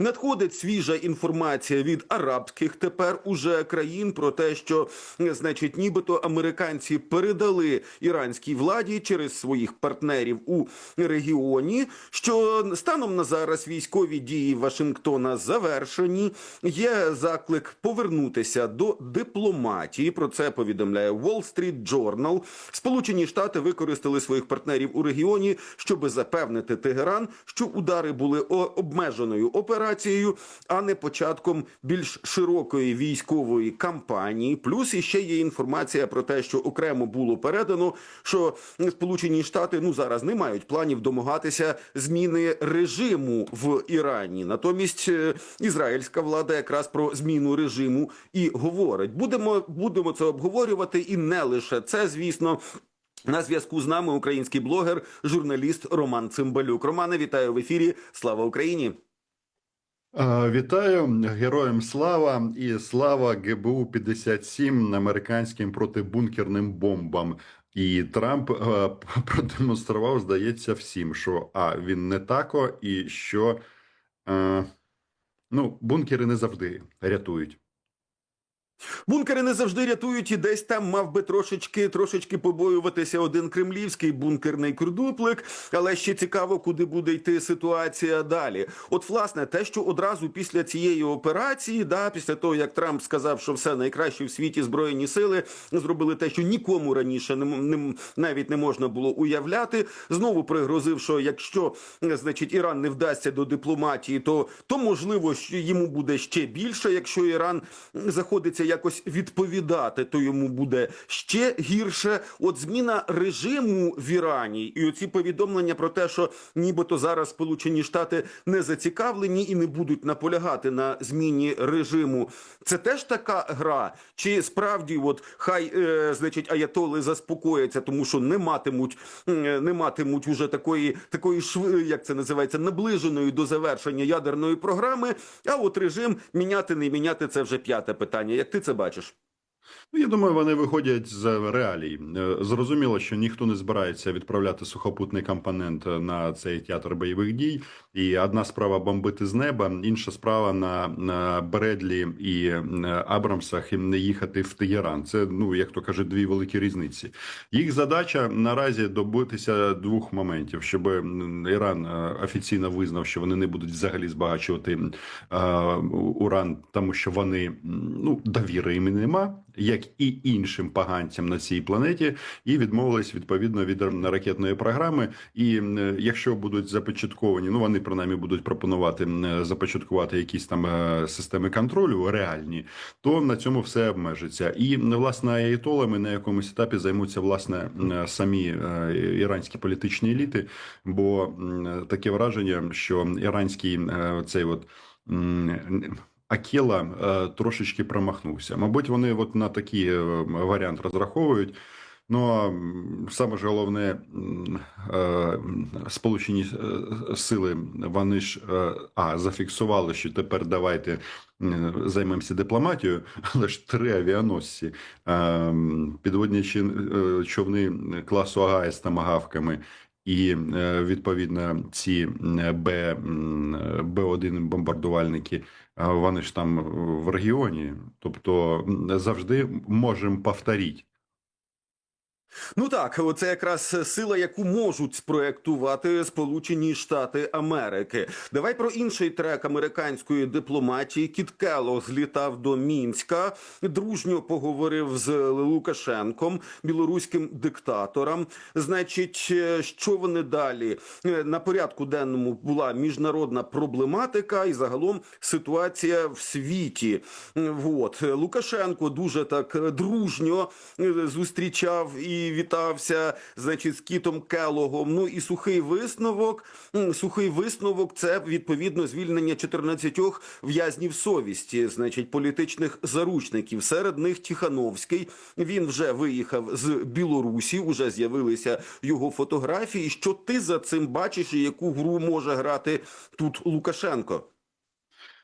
Надходить свіжа інформація від арабських тепер уже країн про те, що значить, нібито американці передали іранській владі через своїх партнерів у регіоні, що станом на зараз військові дії Вашингтона завершені. Є заклик повернутися до дипломатії. Про це повідомляє Wall Street Journal. Сполучені Штати використали своїх партнерів у регіоні, щоб запевнити Тегеран, що удари були обмеженою операцією, а не початком більш широкої військової кампанії. Плюс іще є інформація про те, що окремо було передано, що Сполучені Штати ну зараз не мають планів домагатися зміни режиму в Ірані. Натомість е, ізраїльська влада якраз про зміну режиму і говорить. Будемо будемо це обговорювати, і не лише це, звісно. На зв'язку з нами український блогер, журналіст Роман Цимбалюк. Романе, вітаю в ефірі. Слава Україні! Вітаю героям слава і слава ГБУ 57 американським протибункерним бомбам. І Трамп продемонстрував, здається, всім, що а він не тако, і що ну, бункери не завжди рятують. Бункери не завжди рятують, і десь там мав би трошечки трошечки побоюватися один кремлівський бункерний курдуплик. Але ще цікаво, куди буде йти ситуація далі. От, власне, те, що одразу після цієї операції, да, після того як Трамп сказав, що все найкраще в світі збройні сили зробили те, що нікому раніше не, не навіть не можна було уявляти. Знову пригрозив, що якщо значить Іран не вдасться до дипломатії, то, то можливо, що йому буде ще більше. Якщо Іран заходиться якось відповідати, то йому буде ще гірше. От зміна режиму в Ірані і оці повідомлення про те, що нібито зараз Сполучені Штати не зацікавлені і не будуть наполягати на зміні режиму. Це теж така гра, чи справді, от хай е, значить аятоли заспокояться, тому що не матимуть е, не матимуть уже такої такої шви, як це називається, наближеної до завершення ядерної програми. А от режим міняти не міняти це вже п'яте питання. Як ти це бачиш? Ну, я думаю, вони виходять з реалій. Е, Зрозуміло, що ніхто не збирається відправляти сухопутний компонент е, на цей театр бойових дій. І одна справа бомбити з неба, інша справа на, на Бредлі і е, Абрамсах і не їхати в Тегеран. Це ну як то кажуть, дві великі різниці. Їх задача наразі добитися двох моментів, щоб Іран офіційно визнав, що вони не будуть взагалі збагачувати е, уран, тому що вони ну довіри їм нема, як і іншим поганцям на цій планеті, і відмовились відповідно від ракетної програми. І якщо будуть започатковані, ну вони принаймні будуть пропонувати започаткувати якісь там е, системи контролю реальні, то на цьому все обмежиться. І власне аятолами на якомусь етапі займуться власне самі е, іранські політичні еліти, бо таке враження, що іранський е, цей от. М, Акела е, трошечки промахнувся. Мабуть, вони от на такий е, варіант розраховують. Ну саме ж головне, е, сполучені сили, вони ж а зафіксували, що тепер давайте займемося дипломатією, але ж три авіаносці, підводні човни класу Агая з тамагавками. І е, відповідно ці м, Б Б1 бомбардувальники, а вони ж там в регіоні, тобто завжди можемо повторити. Ну так, оце якраз сила, яку можуть спроектувати Сполучені Штати Америки. Давай про інший трек американської дипломатії. Кіт Келло злітав до Мінська, дружньо поговорив з Лукашенком, білоруським диктатором. Значить, е, що вони далі Е, на порядку денному була міжнародна проблематика і загалом ситуація в світі. От Лукашенко дуже так е, дружньо зустрічав і вітався, значить, з Кітом Келогом. Ну і сухий висновок. Сухий висновок це відповідно звільнення 14 в'язнів совісті, значить, політичних заручників. Серед них Тихановський. Він вже виїхав з Білорусі. Уже з'явилися його фотографії. Що ти за цим бачиш, і яку гру може грати тут Лукашенко?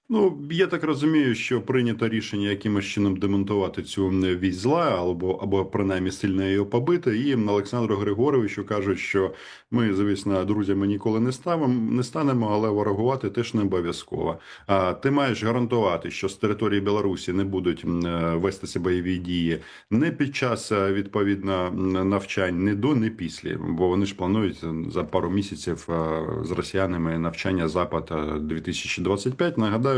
Ну, я так розумію, що прийнято рішення якимось чином демонтувати цю вісь зла, або, або принаймні сильно її побити. І Олександру Григоровичу кажуть, що ми, звісно, друзями ніколи не ставимо, не станемо, але ворогувати теж не обов'язково. А ти маєш гарантувати, що з території Білорусі не будуть е, вестися бойові дії не під час е, відповідно навчань, не до, не після, бо вони ж планують за пару місяців е, з росіянами навчання Запад е, 2025. Нагадаю,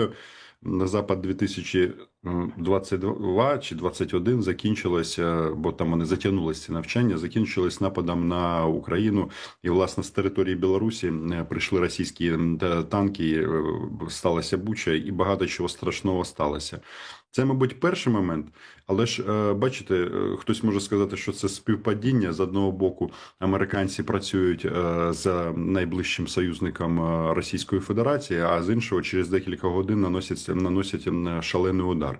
Запад 2022 чи 2021 закінчилося, бо там вони затягнулися ці навчання, закінчились нападом на Україну. І власне з території Білорусі е, прийшли російські танки, е, сталася буча, і багато чого страшного сталося. Це, мабуть, перший момент, але ж е, бачите, е, хтось може сказати, що це співпадіння з одного боку. Американці працюють е, з найближчим союзником Російської Федерації, а з іншого через декілька годин наносять наносять шалений удар.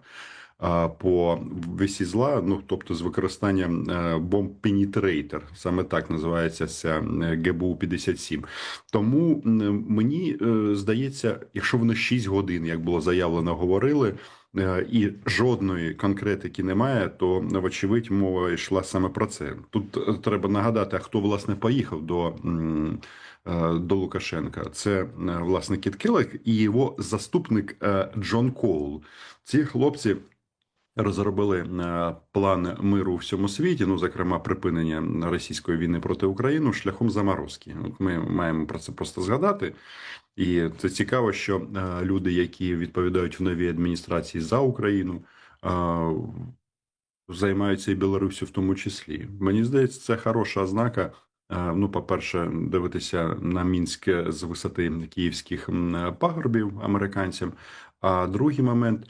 По весі зла, ну тобто з використанням бомб Пенітрейтер, саме так називається ця ГБУ 57 Тому мені здається, якщо вони 6 годин, як було заявлено, говорили, і жодної конкретики немає, то вочевидь мова йшла саме про це. Тут е, треба нагадати, хто власне поїхав до. е, До Лукашенка це е, власне Кіт і його заступник е, Джон Коул. Ці хлопці розробили е, план миру у всьому світі, ну зокрема припинення російської війни проти України шляхом заморозки. От ми маємо про це просто згадати. І це цікаво, що е, люди, які відповідають в новій адміністрації за Україну, е, займаються і Білорусі в тому числі. Мені здається, це хороша ознака. Е, Ну, по-перше, дивитися на Мінськ з висоти київських пагорбів американцям. А другий момент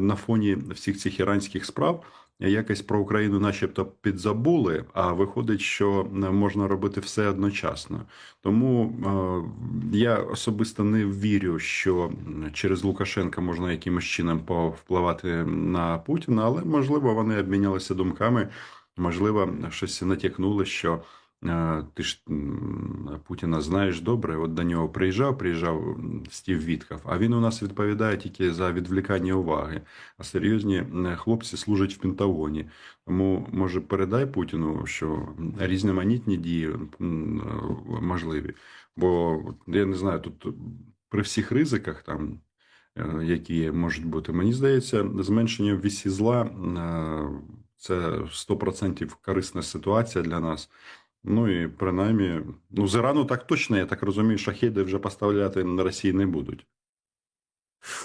на фоні всіх цих іранських справ якось про Україну, начебто, підзабули. А виходить, що е, можна робити все одночасно. Тому е, я особисто не вірю, що через Лукашенка можна якимось чином повпливати на Путіна, але можливо вони обмінялися думками. Можливо, щось натякнули, що ти ж Путіна знаєш добре. От до нього приїжджав, приїжджав Стів Вітков, а він у нас відповідає тільки за відвлікання уваги. А серйозні хлопці служать в Пентагоні. Тому може передай Путіну, що різноманітні дії можливі. Бо я не знаю, тут при всіх ризиках там. е, Які можуть бути, мені здається, зменшення вісі зла е, це 100% корисна ситуація для нас. Ну і принаймні, ну з Ірану так точно, я так розумію, шахіди вже поставляти на Росії не будуть.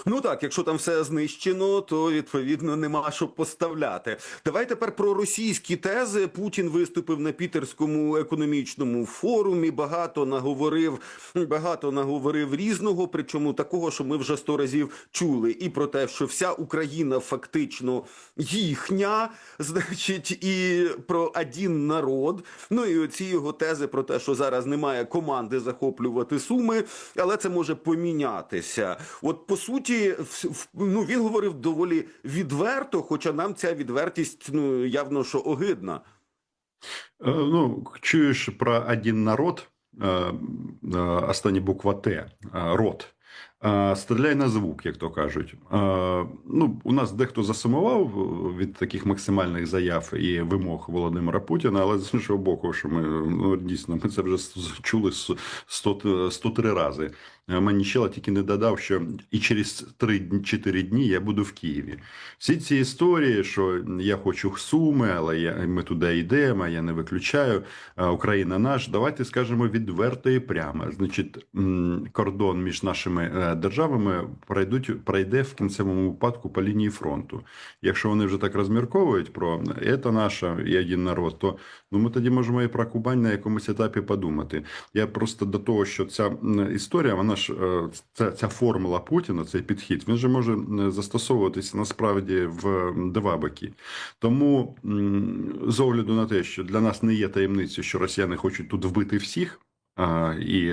Ну так, якщо там все знищено, то відповідно нема що поставляти. Давай тепер про російські тези. Путін виступив на пітерському економічному форумі. Багато наговорив, багато наговорив різного, причому такого, що ми вже сто разів чули, і про те, що вся Україна фактично їхня, значить, і про один народ. Ну і оці його тези про те, що зараз немає команди захоплювати суми, але це може помінятися. От по суті, ну він говорив доволі відверто, хоча нам ця відвертість ну явно що огидна. Е, Ну, чуєш про один народ, е, е, остання буква Т, рот. Стріляй на звук, як то кажуть. Ну, у нас дехто засумував від таких максимальних заяв і вимог Володимира Путіна, але з іншого боку, що ми ну, дійсно ми це вже чули 100, 103 рази. Е, Мені Щела тільки не додав, що і через 3-4 дні я буду в Києві. Всі ці історії, що я хочу Суми, але я, ми туди йдемо, я не виключаю. Україна наш. Давайте скажемо відверто і прямо. Значить, кордон між нашими е, державами пройдуть, пройде в кінцевому випадку по лінії фронту. Якщо вони вже так розмірковують про це наша і один народ, то ну ми тоді можемо і про Кубань на якомусь етапі подумати. Я просто до того, що ця історія, вона ж е, ця, ця формула Путіна, цей підхід, він же може застосовуватися насправді в два боки. Тому з огляду на те, що для нас не є таємницею, що росіяни хочуть тут вбити всіх. І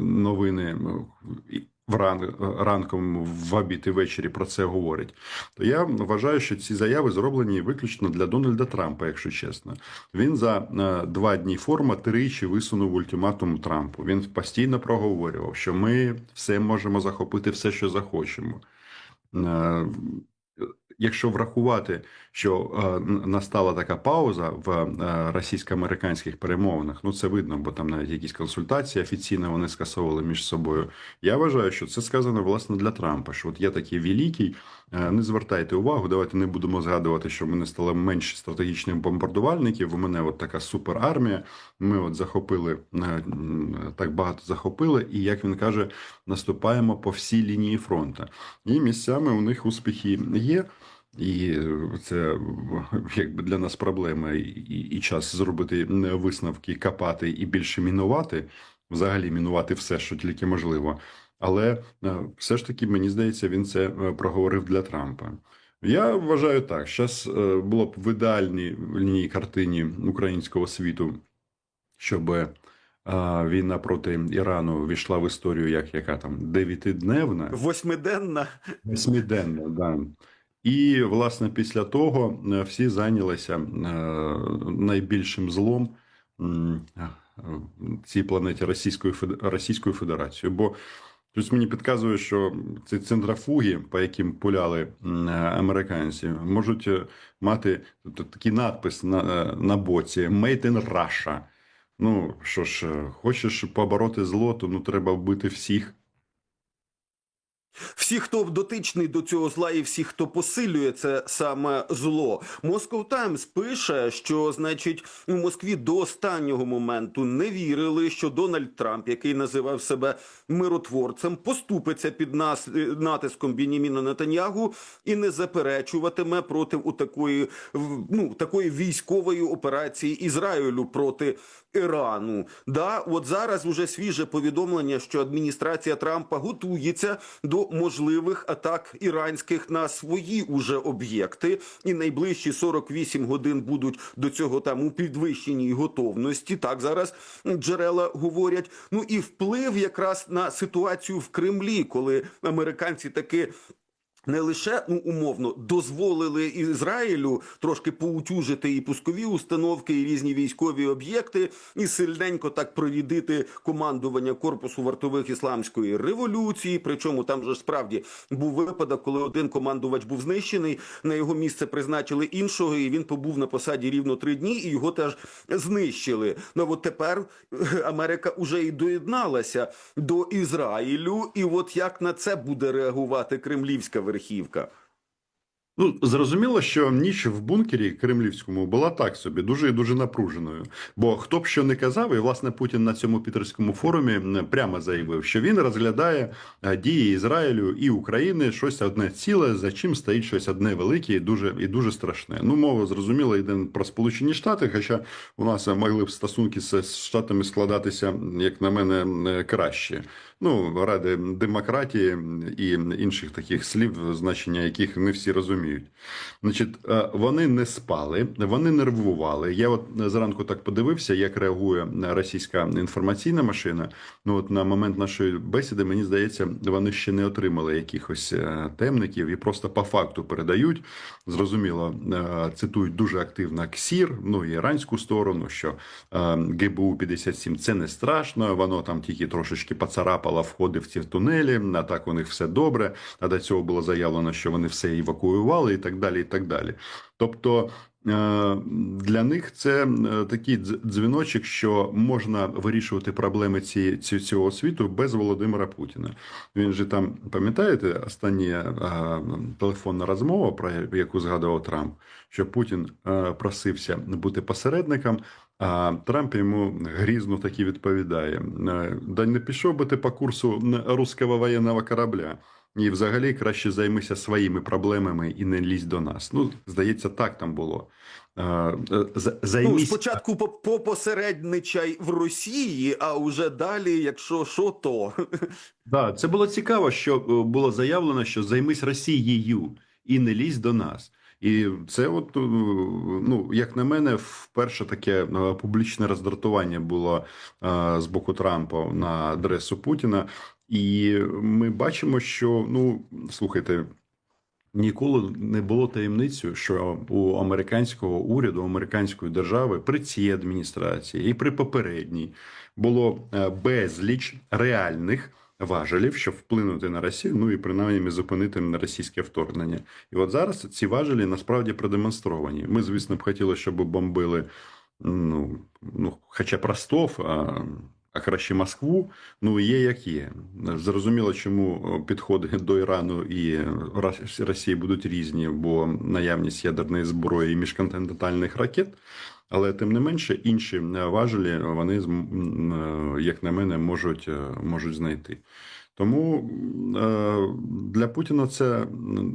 новини вран, ранком в обід і ввечері про це говорить, то я вважаю, що ці заяви зроблені виключно для Дональда Трампа, якщо чесно. Він за е, два дні форма тричі висунув ультиматум Трампу. Він постійно проговорював, що ми все можемо захопити, все, що захочемо. Якщо врахувати, що е, настала така пауза в е, російсько-американських перемовинах, ну це видно, бо там навіть якісь консультації офіційно вони скасовували між собою. Я вважаю, що це сказано власне для Трампа. Що от я такий великий, е, не звертайте увагу, давайте не будемо згадувати, що в мене стало менше стратегічних бомбардувальників. У мене от така суперармія. Ми от захопили так багато захопили, і як він каже, наступаємо по всій лінії фронту. І місцями у них успіхи є. І це якби для нас проблема, і, і, час зробити висновки, копати і більше мінувати, взагалі мінувати все, що тільки можливо. Але е, все ж таки, мені здається, він це е, проговорив для Трампа. Я вважаю так: зараз було б в ідеальній картині українського світу, щоб е, війна проти Ірану війшла в історію як яка там дев'ятидневна. Восьмиденна. Восьмиденно, да. І, власне, після того е, всі зайнялися е, найбільшим злом е, цій планеті Російською, Російською Федерацією. Бо щось мені підказує, що ці центрофуги, по яким пуляли американці, можуть мати такий надпис на, на боці «Made in Russia». Ну, що ж, хочеш побороти зло, то ну, треба вбити всіх. Всі, хто дотичний до цього зла, і всі, хто посилює це саме зло. Moscow Times пише, що значить у Москві до останнього моменту не вірили, що Дональд Трамп, який називав себе миротворцем, поступиться під нас е, натиском Бініміна Нетаньягу і не заперечуватиме проти у такої ну такої військової операції Ізраїлю проти Ірану. Да, от зараз уже свіже повідомлення, що адміністрація Трампа готується до можливих атак іранських на свої уже об'єкти, і найближчі 48 годин будуть до цього там у підвищеній готовності. Так зараз джерела говорять. Ну і вплив якраз на ситуацію в Кремлі, коли американці таки не лише ну умовно дозволили Ізраїлю трошки поутюжити і пускові установки, і різні військові об'єкти, і сильненько так провідити командування корпусу вартових ісламської революції. Причому там же справді був випадок, коли один командувач був знищений. На його місце призначили іншого, і він побув на посаді рівно три дні, і його теж знищили. Ну от тепер е, Америка уже і доєдналася до Ізраїлю, і от як на це буде реагувати кремлівська верхівка? Ну, зрозуміло, що ніч в бункері кремлівському була так собі, дуже і дуже напруженою. Бо хто б що не казав, і власне Путін на цьому пітерському форумі прямо заявив, що він розглядає е, дії Ізраїлю і України щось одне ціле, за чим стоїть щось одне велике і дуже і дуже страшне. Ну, мова зрозуміло, йде про Сполучені Штати, хоча у нас могли б стосунки з з штатами складатися, як на мене, е, краще. Ну, ради демократії і інших таких слів, значення яких не всі розуміють. Значить, е, вони не спали, вони нервували. Я от зранку так подивився, як реагує російська інформаційна машина. Ну, от на момент нашої бесіди, мені здається, вони ще не отримали якихось е, темників і просто по факту передають. Зрозуміло, е, цитують дуже активно КСІР, ну і іранську сторону, що ГБУ 57 це не страшно, воно там тільки трошечки поцарапало входи в ці тунелі, а так у них все добре. А до цього було заявлено, що вони все евакуювали і так далі. і так далі. Тобто е, для них це е, такий дзвіночок, що можна вирішувати проблеми ці, ці, цього світу без Володимира Путіна. Він же там, пам'ятаєте, остання е, телефонна розмова, про яку згадував Трамп, що Путін просився бути посередником. А Трамп йому грізно таки відповідає: е, да не пішов би ти по курсу руського воєнного корабля. І взагалі краще займися своїми проблемами і не лізь до нас. Ну, здається, так там було. Е, е, Ну, спочатку по- попосередничай в Росії, а уже далі, якщо що, то Да, це було цікаво, що було заявлено, що займись Росією і не лізь до нас. І це, от, е, ну, як на мене, вперше таке е, публічне роздратування було е, з боку Трампа на адресу Путіна. І ми бачимо, що ну слухайте. Ніколи не було таємницею, що у американського уряду, американської держави при цій адміністрації і при попередній було безліч реальних важелів, щоб вплинути на Росію, ну і принаймні зупинити на російське вторгнення. І от зараз ці важелі насправді продемонстровані. Ми, звісно, б хотіли, щоб бомбили ну, ну хоча б Ростов, а, а краще Москву. Ну є як є. Зрозуміло, чому підходи до Ірану і Рос- Росії будуть різні, бо наявність ядерної зброї і міжконтинентальних ракет. Але тим не менше інші е, важелі вони, з- м, е, як на мене, можуть, е, можуть знайти. Тому е, для Путіна це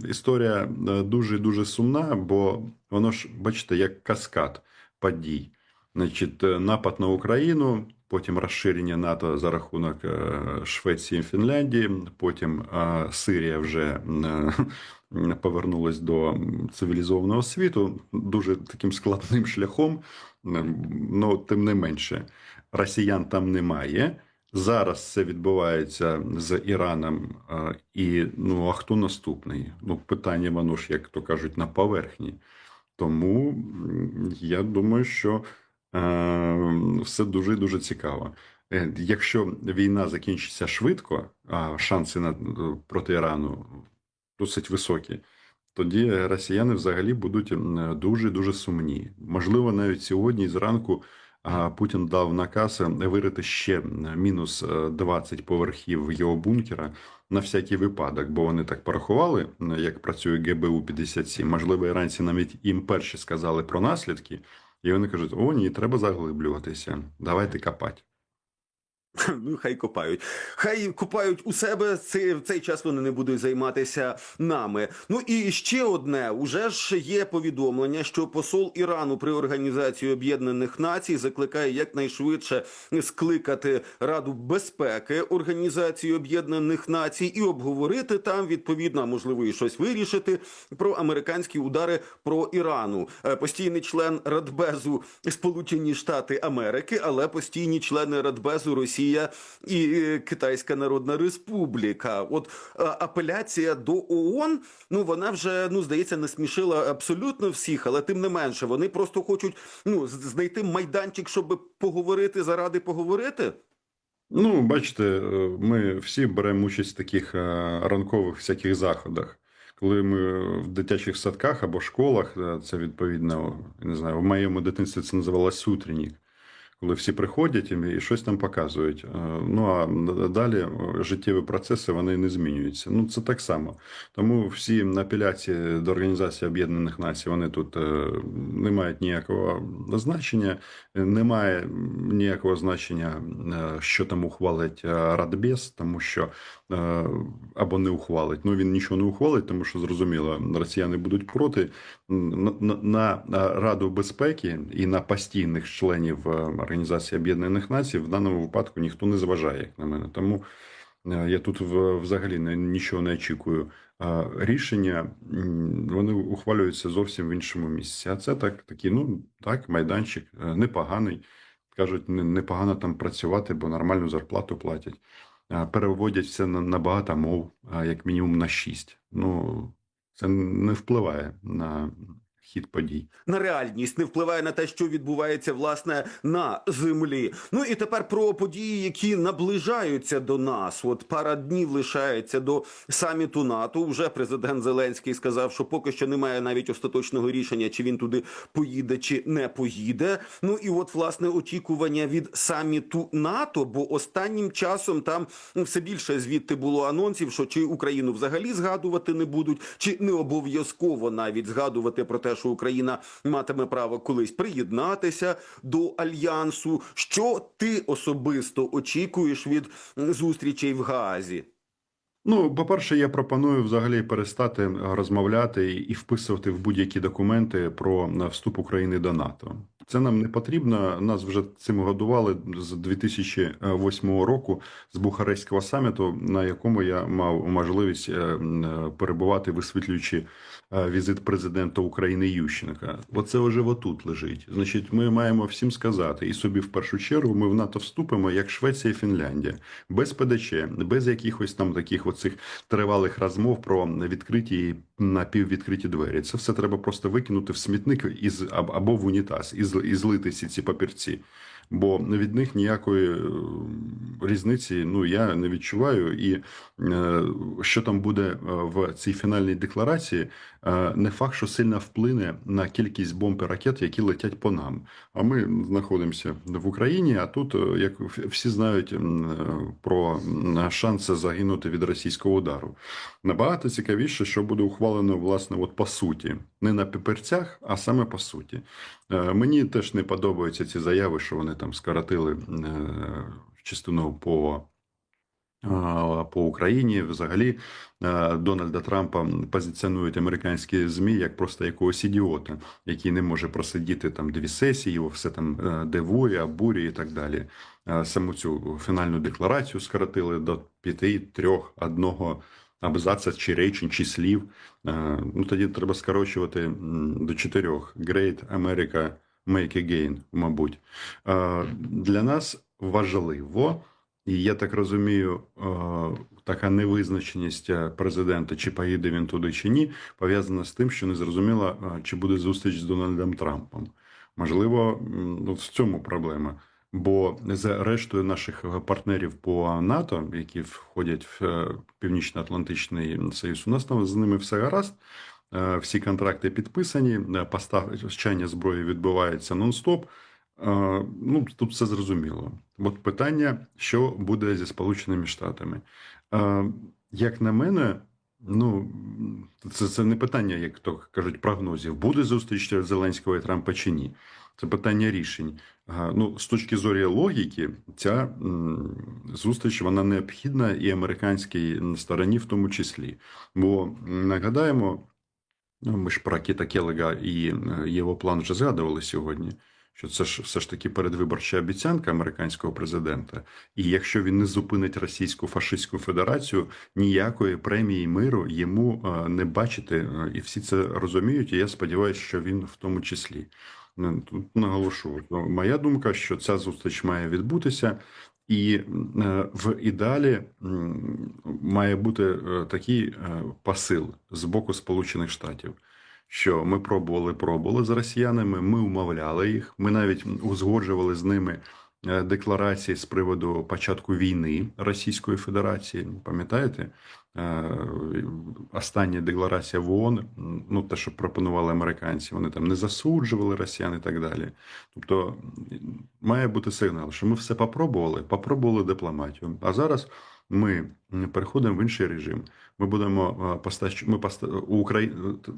історія е, дуже дуже сумна, бо воно ж, бачите, як каскад подій. Значить, е, напад на Україну, потім розширення НАТО за рахунок е, Швеції і Фінляндії, потім е, Сирія вже е, повернулась до цивілізованого світу дуже таким складним шляхом. Ну, тим не менше, росіян там немає. Зараз це відбувається з Іраном. е, І ну а хто наступний? Ну, питання воно ж, як то кажуть, на поверхні. Тому я думаю, що е, все дуже дуже цікаво. Е, Якщо війна закінчиться швидко, а шанси на проти Ірану досить високі, тоді росіяни взагалі будуть дуже дуже сумні. Можливо, навіть сьогодні зранку Путін дав наказ вирити ще мінус е, 20 поверхів його бункера на всякий випадок, бо вони так порахували, як працює ГБУ 57. Можливо, іранці навіть їм перші сказали про наслідки, і вони кажуть: о, ні, треба заглиблюватися. Давайте копати. Ну, хай копають. Хай копають у себе. Цей, в цей час вони не будуть займатися нами. Ну і ще одне: уже ж є повідомлення, що посол Ірану при Організації Об'єднаних Націй закликає якнайшвидше скликати Раду безпеки Організації Об'єднаних Націй і обговорити там відповідно, а можливо, і щось вирішити про американські удари про Ірану. Е, Постійний член Радбезу Сполучені Штати Америки, але постійні члени Радбезу Росія і е, Китайська Народна Республіка. От е, апеляція до ООН, ну вона вже ну здається не смішила абсолютно всіх, але тим не менше вони просто хочуть ну знайти майданчик, щоб поговорити заради поговорити. Ну, бачите, е, ми всі беремо участь в таких ранкових всяких заходах. Коли ми в дитячих садках або школах, це відповідно, не знаю, в моєму дитинстві це називалось утреннік. Коли всі приходять і щось там показують. Е, Ну а далі е, життєві процеси вони не змінюються. Ну це так само. Тому всі апеляції до Організації Об'єднаних Націй вони тут е, не мають ніякого значення, немає ніякого значення, що там ухвалить Радбез, тому що або не ухвалить. Ну він нічого не ухвалить, тому що зрозуміло, росіяни будуть проти на, Раду безпеки і на постійних членів Організації Об'єднаних Націй в даному випадку ніхто не зважає, як на мене. Тому е, я тут взагалі нічого не очікую. Рішення вони ухвалюються зовсім в іншому місці. А це так, такий, ну так, майданчик е, непоганий. Кажуть, непогано там працювати, бо нормальну зарплату платять. Переводять все на, на багато мов, як мінімум на шість. Ну, це не впливає на хід подій. на реальність, не впливає на те, що відбувається власне на землі. Ну і тепер про події, які наближаються до нас. От пара днів лишається до саміту НАТО. Уже президент Зеленський сказав, що поки що немає навіть остаточного рішення, чи він туди поїде, чи не поїде. Ну і от власне очікування від саміту НАТО, бо останнім часом там ну, все більше звідти було анонсів, що чи Україну взагалі згадувати не будуть, чи не обов'язково навіть згадувати про те, що Україна матиме право колись приєднатися до альянсу. Що ти особисто очікуєш від зустрічей в Гаазі? Ну, по-перше, я пропоную взагалі перестати розмовляти і вписувати в будь-які документи про вступ України до НАТО. Це нам не потрібно. Нас вже цим годували з 2008 року з Бухарестського саміту, на якому я мав можливість е, е, перебувати, висвітлюючи е, візит президента України Ющенка. Оце вже отут лежить. Значить, ми маємо всім сказати, і собі в першу чергу ми в НАТО вступимо як Швеція і Фінляндія, без ПДЧ, без якихось там таких оцих тривалих розмов про відкриті напіввідкриті двері. Це все треба просто викинути в смітник із або в унітаз і, злити ці папірці. Бо від них ніякої е, різниці ну я не відчуваю. І е, що там буде е, в цій фінальній декларації, не факт, що сильно вплине на кількість бомб і ракет, які летять по нам. А ми знаходимося в Україні. А тут, як всі знають про шанси загинути від російського удару. Набагато цікавіше, що буде ухвалено власне, от по суті, не на паперцях, а саме по суті. Е, Мені теж не подобаються ці заяви, що вони там скоротили е, частину по. По Україні взагалі е, Дональда Трампа позиціонують американські змі як просто якогось ідіота, який не може просидіти там дві сесії, його все там е, дивує, обурює і так далі. Е, Саму цю фінальну декларацію скоротили до п'яти, трьох, одного абзаца чи речень, чи слів. Е, Ну тоді треба скорочувати до чотирьох. Great America Make Again, мабуть. Е, Для нас важливо, і я так розумію, е, така невизначеність е, президента, чи поїде він туди, чи ні, пов'язана з тим, що не зрозуміло, е, чи буде зустріч з Дональдом Трампом. Можливо, ну, в цьому проблема. Бо за рештою наших партнерів по НАТО, які входять в е, Північно-Атлантичний Союз, у нас там з ними все гаразд. Е, Всі контракти підписані, е, постачання зброї відбувається нон-стоп. Е, Ну, тут все зрозуміло. От питання, що буде зі Сполученими Штатами. Е, Як на мене, ну це, це не питання, як то кажуть, прогнозів. Буде зустріч Зеленського і Трампа чи ні. Це питання рішень. Ну, з точки зору логіки, ця зустріч вона необхідна і американській стороні, в тому числі. Бо нагадаємо, ну, ми ж про Кіта Келега і е, його план вже згадували сьогодні. Що це ж все ж таки передвиборча обіцянка американського президента, і якщо він не зупинить Російську фашистську федерацію, ніякої премії миру йому е, не бачити, е, і всі це розуміють. І я сподіваюся, що він в тому числі. Ну, Тут наголошу, моя думка, що ця зустріч має відбутися, і е, в ідеалі має бути е, такий е, посил з боку Сполучених Штатів. Що ми пробували, пробували з росіянами, ми умовляли їх. Ми навіть узгоджували з ними декларації з приводу початку війни Російської Федерації. Пам'ятаєте? Е, Остання декларація в ООН, ну те, що пропонували американці, вони там не засуджували росіян і так далі. Тобто має бути сигнал, що ми все попробували, попробували дипломатію. А зараз ми переходимо в інший режим. Ми будемо е, постач... ми поста... у Украї...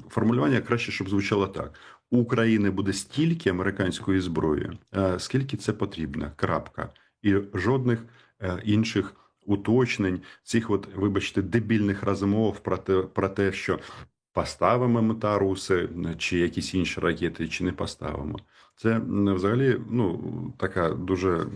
формулювання краще, щоб звучало так: у України буде стільки американської зброї, е, скільки це потрібно. Крапка. І жодних е, інших уточнень, цих, от, вибачте, дебільних розмов про те, про те, що поставимо ми Таруси чи якісь інші ракети, чи не поставимо. Це взагалі ну, така дуже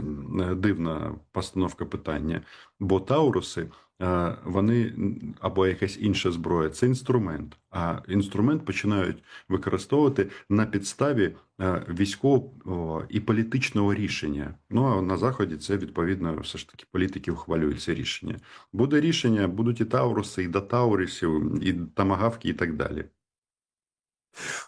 дивна постановка питання. Бо Тауруси е, вони або якась інша зброя це інструмент. А інструмент починають використовувати на підставі е, військового і політичного рішення. Ну а на заході це відповідно все ж таки політики ухвалюють це рішення. Буде рішення, будуть і Тауруси, і до Таурусів, і тамагавки, і так далі.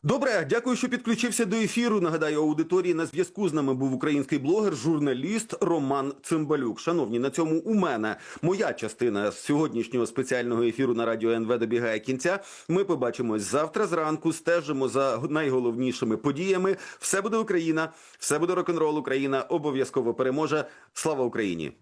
Добре, дякую, що підключився до ефіру. Нагадаю, аудиторії на зв'язку з нами був український блогер, журналіст Роман Цимбалюк. Шановні, на цьому у мене моя частина сьогоднішнього спеціального ефіру на радіо НВ добігає кінця. Ми побачимось завтра зранку. Стежимо за найголовнішими подіями. Все буде Україна, все буде рок-н-рол. Україна обов'язково переможе. Слава Україні!